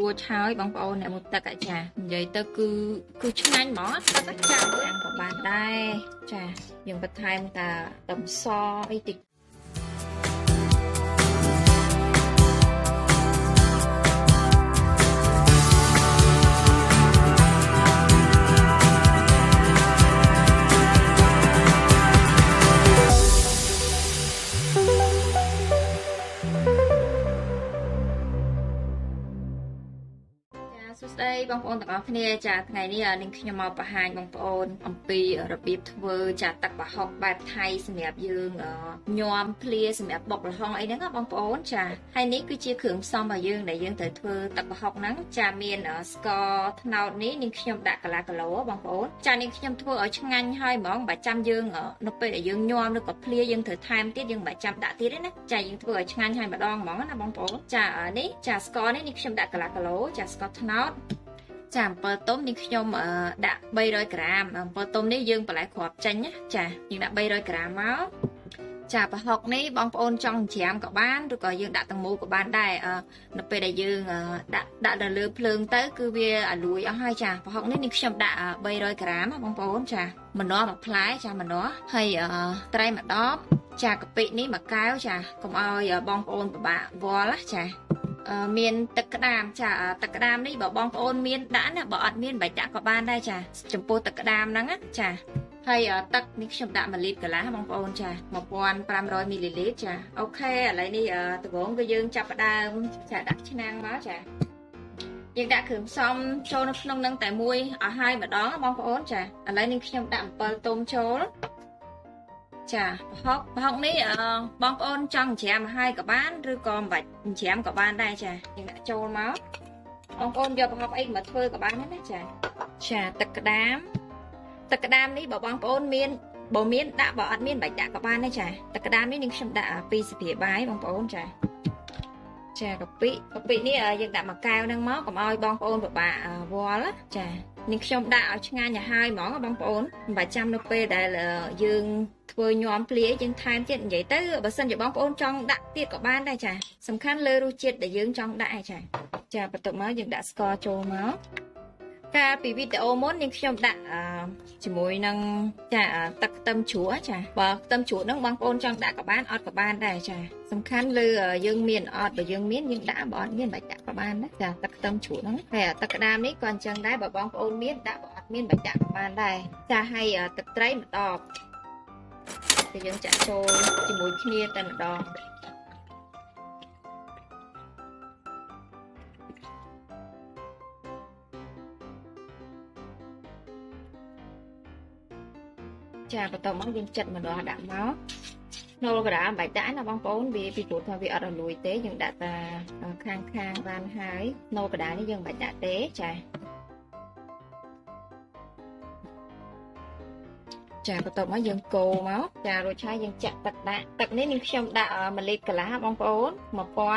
រួចហើយបងប្អូនអ្នកមុខទឹកអាចានិយាយទៅគឺគឺឆ្ងាញ់ហ្មងទឹកអាចាអាំងក៏បានដែរចាយើងបន្ថែមតាខ្ទឹមសអីតិចចា បងប្អូនទាំងអស់គ្នាចាថ្ងៃនេះនាងខ្ញុំមកបង្ហាញបងប្អូន អំពីរបៀបធ្វើចាទឹកប្រហុកបែបថៃសម្រាប់យើងអឺញោមភ្លាសម្រាប់បុកល្ហុងអីហ្នឹងណាបងប្អូនចាហើយនេះគឺជាគ្រឿងផ្សំរបស់យើងដែលយើងត្រូវធ្វើទឹកប្រហុកហ្នឹងចាមានអឺស្ករត្នោតនេះនាងខ្ញុំដាក់កន្លះគីឡូបងប្អូនចានាងខ្ញុំធ្វើឲ្យឆ្ងាញ់ហើយហ្មងបើចាំយើងអឺនៅពេលដែលយើងញោមឬក៏ភ្លាយើងត្រូវថែមទៀតយើងមិនបាច់ចាំដាក់ទៀតទេណាចាយើងធ្វើឲ្យឆ្ងាញ់ហើយម្ដងហ្មងណាបងប្អូនចាអឺនេះចាស្ករនេះនាងខ្ញុំដាក់កន្លះគីឡូចាស្ករត្នោត ចាអំពិលទុំនេះខ្ញុំអឺដាក់300ក្រាមអំពិលទុំនេះយើងបន្លែគ្រាប់ចេញណាចាយើងដាក់300ក្រាមមកចាប្រហុកនេះបងប្អូនចង់ច្រាមក៏បានឬក៏យើងដាក់ទាំងមូលក៏បានដែរអឺនៅពេលដែលយើងអឺដាក់ដាក់ដល់លើភ្លើងទៅគឺវាអាលួយអស់ហើយចាប្រហុកនេះនេះខ្ញុំដាក់អឺ300ក្រាមណាបងប្អូនចាម្នាស់មួយផ្លែចាម្នាស់ហើយអឺត្រីមួយដបចាកាពិនេះមួយកែវចាកុំឲ្យបងប្អូនពិបាកវល់ណាចាអឺ មានទឹកក្តាមចាអឺទឹកក្តាមនេះបើបងប្អូនមានដាក់ណាបើអត់មានបាច់ដាក់ក៏បានដែរចាចំពោះទឹកក្តាមហ្នឹងណាចាហើយអឺទឹកនេះខ្ញុំដាក់1លីត្រកន្លះបងប្អូនចា1500មីលីលីត្រចាអូខេឥឡូវនេះអឺដំបូងគឺយើងចាប់ផ្ដើមចាដាក់ឆ្នាំងមកចាយើងដាក់គ្រឿងផ្សំចូលនៅក្នុងហ្នឹងតែមួយអស់ហើយម្ដងបងប្អូនចាឥឡូវនេះខ្ញុំដាក់អំពិលទុំចូល ចាប្រហុកប្រហុកនេះអឺបងប្អូនចង់ច្រាមឲ្យហើយក៏បានឬក៏មិនបាច់ច្រាមក៏បានដែរចាយើងដាក់ចូលមកបងប្អូនយកប្រហុកអីមកធ្វើក៏បានដែរណាចាចាទឹកក្តាម ទឹកក្តាមនេះបើបងប្អូនមានបើមានដាក់បើអត់មានបាច់ដាក់ក៏បានដែរចាទឹកក្តាមនេះនឹងខ្ញុំដាក់ពីរស្ព្រាបាយបងប្អូនចាចាកាពិកាពិនេះអឺយើងដាក់មួយកែវហ្នឹងមកកុំឲ្យបងប្អូនពិបាកអឺវល់ណាចា នេះខ្ញុំដាក់ឲ្យឆ្ងាញ់ឲ្យហើយហ្មងបងប្អូនមិនបាច់ចាំនៅពេលដែលអឺយើងធ្វើញោមភ្លាយើងថែមទៀតនិយាយទៅបើសិនជាបងប្អូនចង់ដាក់ទៀតក៏បានដែរចាសំខាន់លើរសជាតិដែលយើងចង់ដាក់ឯងចាចាបន្ទាប់មកយើងដាក់ស្ករចូលមក កាលពីវីដេអូមុននាងខ្ញុំដាក់អឺជាមួយនឹងចាអឺទឹកខ្ទឹមជ្រក់ចាបើខ្ទឹមជ្រក់ហ្នឹងបងប្អូនចង់ដាក់ក៏បានអត់ក៏បានដែរចាសំខាន់លើអឺយើងមានអត់បើយើងមានយើងដាក់បើអត់មានបាច់ដាក់ក៏បានណាចាទឹកខ្ទឹមជ្រក់ហ្នឹងហើយអាទឹកក្តាមនេះក៏អញ្ចឹងដែរបើបងប្អូនមានដាក់បើអត់មានបាច់ដាក់ក៏បានដែរចាហើយអឺទឹកត្រីម្ដងគឺយើងចាក់ចូលជាមួយគ្នាតែម្ដង ចាបន្ទាប់មកយើងចិតម្ដងដាក់មកណូលក្រាមបាច់ដាក់ណាបងប្អូនវាពីព្រោះថាវាអត់រលួយទេយើងដាក់តែខាងខាងៗបានហើយណូលក្រានេះយើងបាច់ដាក់ទេចាចាបន្ទាប់មកយើងកូរមកចារួចហើយយើងចាក់ទឹកដាក់ទឹកនេះនាងខ្ញុំដាក់1លីត្រកន្លះបងប្អូន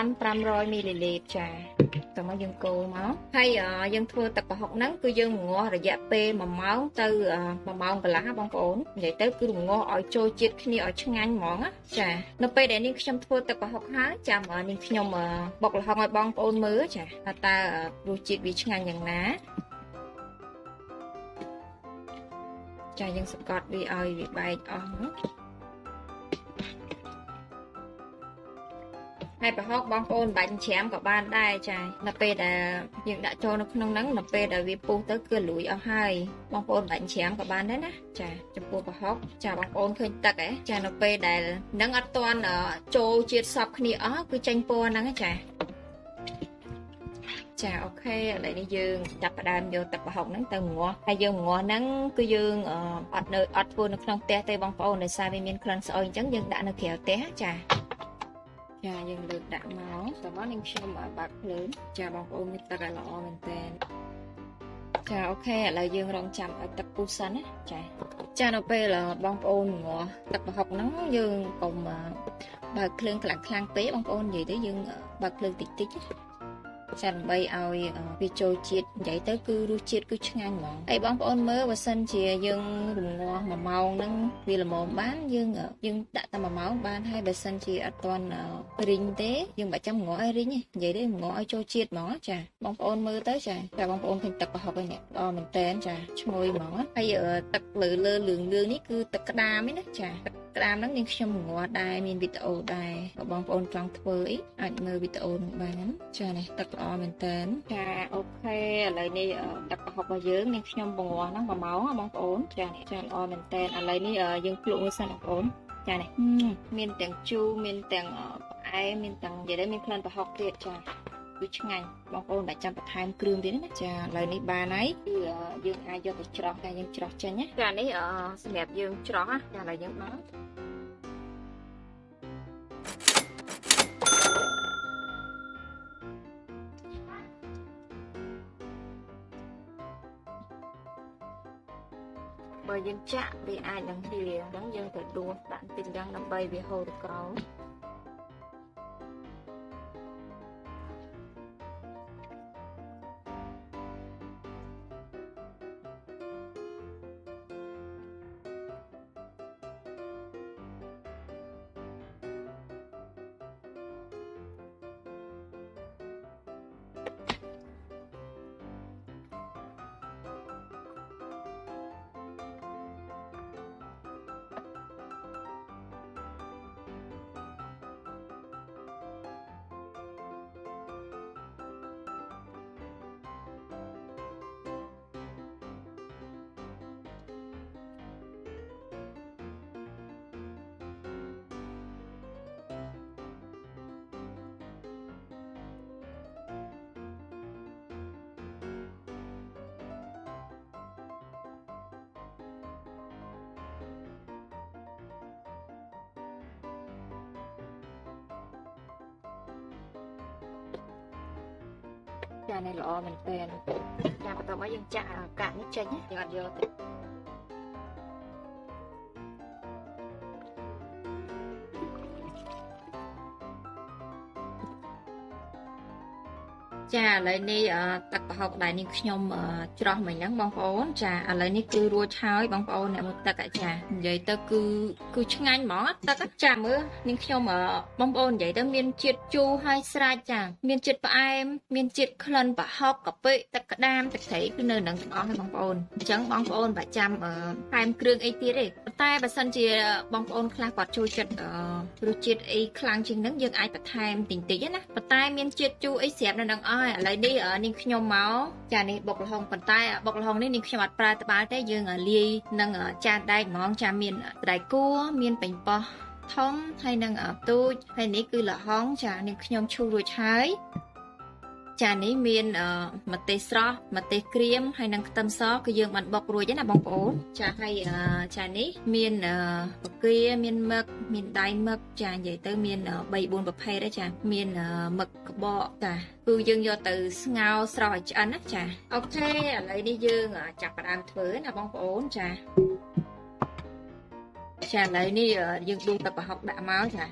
1500មីលីលីត្រចា តោះមកយើងកូរមកហើយអឺយើងធ្វើទឹកប្រហុកហ្នឹងគឺយើងរងាស់រយៈពេល1ម៉ោងទៅអឺ1ម៉ោងកន្លះបងប្អូននិយាយទៅគឺរងាស់ឲ្យចូលជាតិគ្នាឲ្យឆ្ងាញ់ហ្មងណាចានៅពេលដែលនាងខ្ញុំធ្វើទឹកប្រហុកហើយចាំអឺនាងខ្ញុំអឺបុកល្ហុងឲ្យបងប្អូនមើលចាថាតើអឺរសជាតិវាឆ្ងាញ់យ៉ាងណាចាយើងសង្កត់វាឲ្យវាបែកអស់មក ហើយប្រហុកបងប្អូនបាច់ច្រាមក៏បានដែរចានៅពេលដែលយើងដាក់ចូលនៅក្នុងហ្នឹងនៅពេលដែលវាពុះទៅគឺលួយអស់ហើយបងប្អូនបាច់ច្រាមក៏បានដែរណាចាចំពោះប្រហុកចាបងប្អូនឃើញទឹកហ៎ចានៅពេលដែលនឹងអត់ទាន់អឺចូលជាតិសពគ្នាអស់គឺចេញពណ៌ហ្នឹងហ៎ចាចាអូខេឥឡូវនេះយើងចាប់ផ្ដើមយកទឹកប្រហុកហ្នឹងទៅម្ងាស់ហើយយើងម្ងាស់ហ្នឹងគឺយើងអឺអត់នៅអត់ធ្វើនៅក្នុងផ្ទះទេបងប្អូនដោយសារវាមានក្លិនស្អុយអញ្ចឹងយើងដាក់នៅក្រៅផ្ទះចា ចាយើងលើកដាក់មកតោះមកនឹងខ្ញុំឲ្យបាក់ភ្លើងចាបងប្អូនមានទឹកឲ្យល្អមែនតើចាអូខេឥឡូវយើងរងចាំឲ្យទឹកពុះសិនណាចាចានៅពេលបងប្អូនងាស់ទឹកប្រហុកហ្នឹងយើងកុំបើកភ្លើងខ្លាំងខ្លាំងពេកបងប្អូននិយាយទៅយើងបើកភ្លើងតិចតិចណា ចាដើម្បីឲ្យអឺវាចូលជាតិនិយាយទៅគឺរសជាតិគឺឆ្ងាញ់ហ្មងហើយបងប្អូនមើលបើសិនជាយើងរំងាស់1ម៉ោងហ្នឹងវាល្មមបានយើងអឺយើងដាក់តែ1ម៉ោងបានហើយបើសិនជាអត់ទាន់អឺរីងទេយើងមិនចាំងងាស់ឲ្យរីងទេនិយាយទៅងងាស់ឲ្យចូលជាតិហ្មងចាបងប្អូនមើលទៅចាចាបងប្អូនឃើញទឹកប្រហុកហ្នឹងល្អមែនតើចាឈ្ងុយហ្មងហើយអឺទឹកលើលើលឿងលឿងនេះគឺទឹកក្តាមឯណាចាទឹក ក្តាមហ្នឹងនាងខ្ញុំងាស់ដែរមានវីដេអូដែរបើបងប្អូនចង់ធ្វើអីអាចមើលវីដេអូនឹងបានចានេះទឹកល្អមែនតើចាអូខេឥឡូវនេះអឺទឹកប្រហុករបស់យើងនាងខ្ញុំបង្ងាស់ហ្នឹង1ម៉ោងហ៎បងប្អូនចានេះចាល្អមែនតើឥឡូវនេះអឺយើងភ្លក់មួយសិនបងប្អូនចានេះហ៊ឹមមានទាំងជូរមានទាំងអឺផ្អែមមានទាំងនិយាយទៅមានក្លិនប្រហុកទៀតចា គឺឆ្ងាញ់បងប្អូនតែចាំបន្ថែមគ្រឿងទៀតណាចាឥឡូវនេះបានហើយគឺអឺយើងអាចយកទៅច្រោះតែយើងច្រោះចេញណាចានេះអឺសម្រាប់យើងច្រោះណាចាឥឡូវយើងដល់បើយើងចាក់វាអាចនឹងហៀអញ្ចឹងយើងត្រូវដួសដាក់តិចអញ្ចឹងដើម្បីវាហូរទៅក្រោម ចានេះល្អមែនទែនចាបន្ទាប់មកយើងចាក់កាក់នេះចេញណាយើងអត់យកទេ ចាឥឡូវនេះអឺទឹកប្រហុកដែលនាងខ្ញុំអឺច្រោះមិញហ្នឹងបងប្អូន ចាឥឡូវនេះគឺរួចហើយបងប្អូនអ្នកមើលទឹកអាចានិយាយទៅគឺគឺឆ្ងាញ់ហ្មងទឹកអាចាមើលនាងខ្ញុំអឺបងប្អូននិយាយទៅមានជាតិជូរហើយស្រាច់ចាមានជាតិផ្អែមមានជាតិក្លិនប្រហុកកាពិទឹកក្តាមទឹកត្រីគឺនៅនឹងទាំងអស់ហើយបងប្អូនអញ្ចឹងបងប្អូនប្រចាំអឺថែមគ្រឿងអីទៀតទេប៉ុន្តែបើសិនជាបងប្អូនខ្លះគាត់ចូលចិត្តអឺរសជាតិអីខ្លាំងជាងហ្នឹងយើងអាចបន្ថែមតិចតិចណាប៉ុន្តែមានជាតិជូរអីស្រាប់នៅនឹងអស់ហើយឥឡូវនេះអឺនាងខ្ញុំមកចានេះបុកល្ហុងប៉ុន្តែបុកល្ហុងនេះនាងខ្ញុំអត់ប្រើត្បាល់ទេយើងលាយនឹងចានដែកហ្មងចាមានត្រៃគួរមានប៉េងប៉ោះធំហើយនឹងអទូចហើយនេះគឺល្ហុងចានាងខ្ញុំឈូសរួចហើយ ចានេះមានអឺម្ទេសស្រស់ម្ទេសក្រៀមហើយនិងខ្ទឹមសគឺយើងបានបុករួចហើយណាបងប្អូនចាហើយអឺចានេះមានអឺបកា មានមឹកមានដៃមឹកចានិយាយទៅមាន3 4ប្រភេទដែរចាមានអឺមឹកក្បកចាគឺយើងយកទៅស្ងោរស្រស់ឲ្យឆ្អិនណាចាអូខេឥឡូវនេះយើងអ่าចាប់ផ្ដើមធ្វើណាបងប្អូនចាចាឥឡូវនេះអឺយើងដួសទឹកប្រហុកដាក់មកចា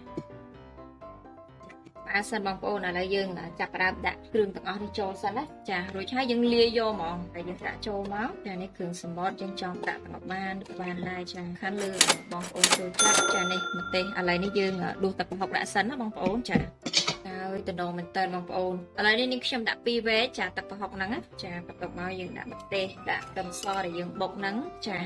អាសិនបងប្អូនឥឡូវយើងចាប់ផ្ដើមដាក់គ្រឿងទាំងអស់នេះចូលសិនណាចារួចហើយយើងលាយយកហ្មងហើយយើងដាក់ចូលមកចានេះគ្រឿងសម្បត្តិយើងចង់ដាក់ទាំងអស់បានបានដែរចាខាងលើបងប្អូនចូលចិត្តចានេះម្ទេសឥឡូវនេះយើងដួសទឹកប្រហុកដាក់សិនណាបងប្អូនចាហើយតំណមែនតើបងប្អូនឥឡូវនេះនាងខ្ញុំដាក់2វែកចាទឹកប្រហុកហ្នឹងណាចាបន្ទាប់មកយើងដាក់ម្ទេសដាក់ខ្ទឹមសដែលយើងបុកហ្នឹងចា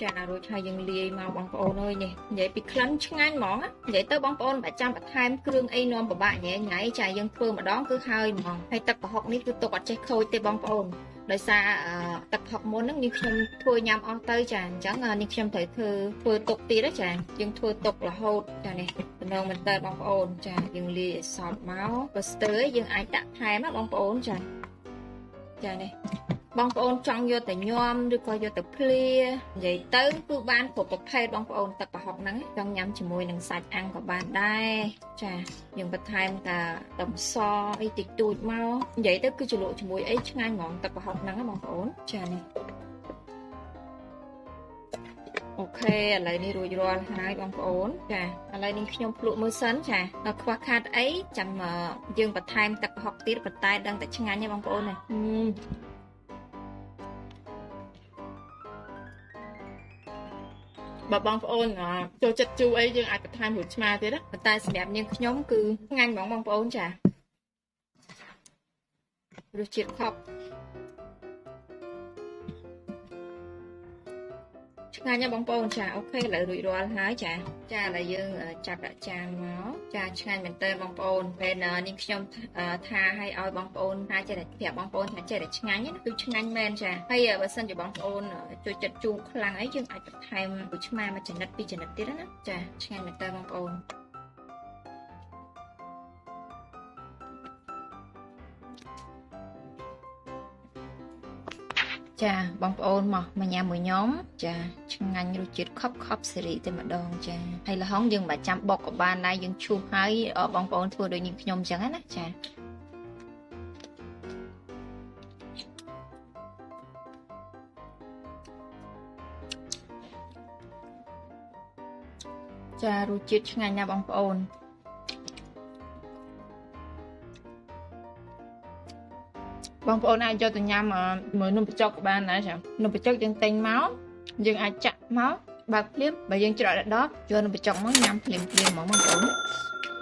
ចារួចហើយយើងលាយមកបងប្អូនអើយនេះនិយាយពីក្លិនឆ្ងាញ់ហ្មងនិយាយទៅបងប្អូនបើចាំបន្ថែមគ្រឿងអីនាំពិបាកញ៉ៃញ៉ៃចាយើងធ្វើម្ដងគឺហើយហ្មងហើយទឹកប្រហុកនេះគឺទុកអត់ចេះខូចទេបងប្អូនដោយសារទឹកផុកមុនហ្នឹងនាងខ្ញុំធ្វើញ៉ាំអស់ទៅចាអញ្ចឹងនាងខ្ញុំត្រូវធ្វើធ្វើទុកទៀតចាយើងធ្វើទុករហូតចានេះតំណងមែនតើបងប្អូនចាយើងលាយឲ្យសព្វមកបើស្ទើរយើងអាចដាក់ថែមណាបងប្អូនចាចានេះ បងប្អូនចង់យកទៅញោមឬក៏យកទៅភ្លានិយាយទៅគឺបានគ្រប់ប្រភេទបងប្អូនទឹកប្រហុកហ្នឹងចង់ញ៉ាំជាមួយនឹងសាច់អាំងក៏បានដែរចាយើងបន្ថែមតាខ្ទឹមសអីតិចតួចមកនិយាយទៅគឺជ្រលក់ជាមួយអីឆ្ងាញ់ហ្មងទឹកប្រហុកហ្នឹងបងប្អូនចានេះអូខេឥឡូវនេះរួចរាល់ហើយបងប្អូន ចាឥឡូវនេះខ្ញុំភ្លក់មើលសិនចាដល់ខ្វះខាតអីចាំអឺយើងបន្ថែមទឹកប្រហុកទៀតប៉ុន្តែដឹងតែឆ្ងាញ់ទេបងប្អូនណា បើបងប្អូនអ่าចូលចិត្តជូរអីយើងអាចបន្ថែមរួចឆ្មាទៀតណាប៉ុន្តែសម្រាប់នាងខ្ញុំគឺឆ្ងាញ់ហ្មងបងប្អូនចារសជាតិខប់ ឆ្ងាញ់ណាស់បងប្អូនចាអូខេឥឡូវរួចរាល់ហើយចាចាឥឡូវយើងអឺចាប់ដាក់ចានមកចាឆ្ងាញ់មែនតើបងប្អូនពេលអឺនាងខ្ញុំអឺថាឲ្យឲ្យបងប្អូនថាចេះតែប្រាប់បងប្អូនថាចេះតែឆ្ងាញ់ណាគឺឆ្ងាញ់មែនចាហើយអឺបើសិនជាបងប្អូនអឺចូលចិត្តជូរខ្លាំងអីយើងអាចបន្ថែមគូឆ្មាមួយចំណិតពីរចំណិតទៀតណាចាឆ្ងាញ់មែនតើបងប្អូន ចាបងប្អូនមកមកញ៉ាំមួយខ្ញុំចាឆ្ងាញ់រសជាតិខប់ខប់សេរីតែម្ដងចាហើយល្ហុងយើងមិនបាច់ចាំបុកក៏បានដែរយើងឈូសហើយអបងប្អូនធ្វើដូចនេះខ្ញុំអញ្ចឹងណាចាចារសជាតិឆ្ងាញ់ណាស់បងប្អូន បងប្អូនអាចយកទៅញ៉ាំអ่าជាមួយនំបញ្ចុកក៏បានដែរចានំបញ្ចុកយើងទិញមកយើងអាចចាក់មកបើកភ្លាមបើយើងច្រកដល់ដល់យកនំបញ្ចុកមកញ៉ាំភ្លាមភ្លាមហ្មងបងប្អូន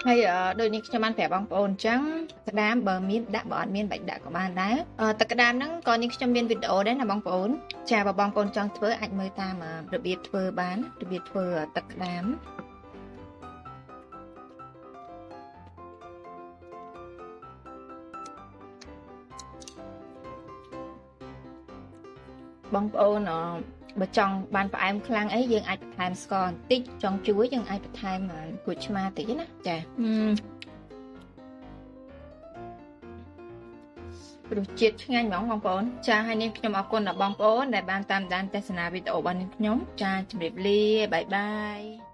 ហើយអឺដូចនេះខ្ញុំបានប្រាប់បងប្អូនអញ្ចឹងក្តាមបើមានដាក់បើអត់មានបាច់ដាក់ក៏បានដែរអឺទឹកក្តាមហ្នឹងក៏នេះខ្ញុំមានវីដេអូដែរណាបងប្អូនចាបើបងប្អូនចង់ធ្វើអាចមើលតាមអឺរបៀបធ្វើបានរបៀបធ្វើទឹកក្តាម បងប្អូនអឺបើចង់បានផ្អែមខ្លាំងអីយើងអាចបន្ថែមស្ករបន្តិចចង់ជួយយើងអាចបន្ថែមអឺគួចឆ្មាតិចណាចាហឹមរសជាតិឆ្ងាញ់ហ្មងបងប្អូនចាហើយនេះខ្ញុំអរគុណដល់បងប្អូនដែលបានតាមដានទស្សនាវីដេអូរបស់នាងខ្ញុំចាជម្រាបលាបាយបាយ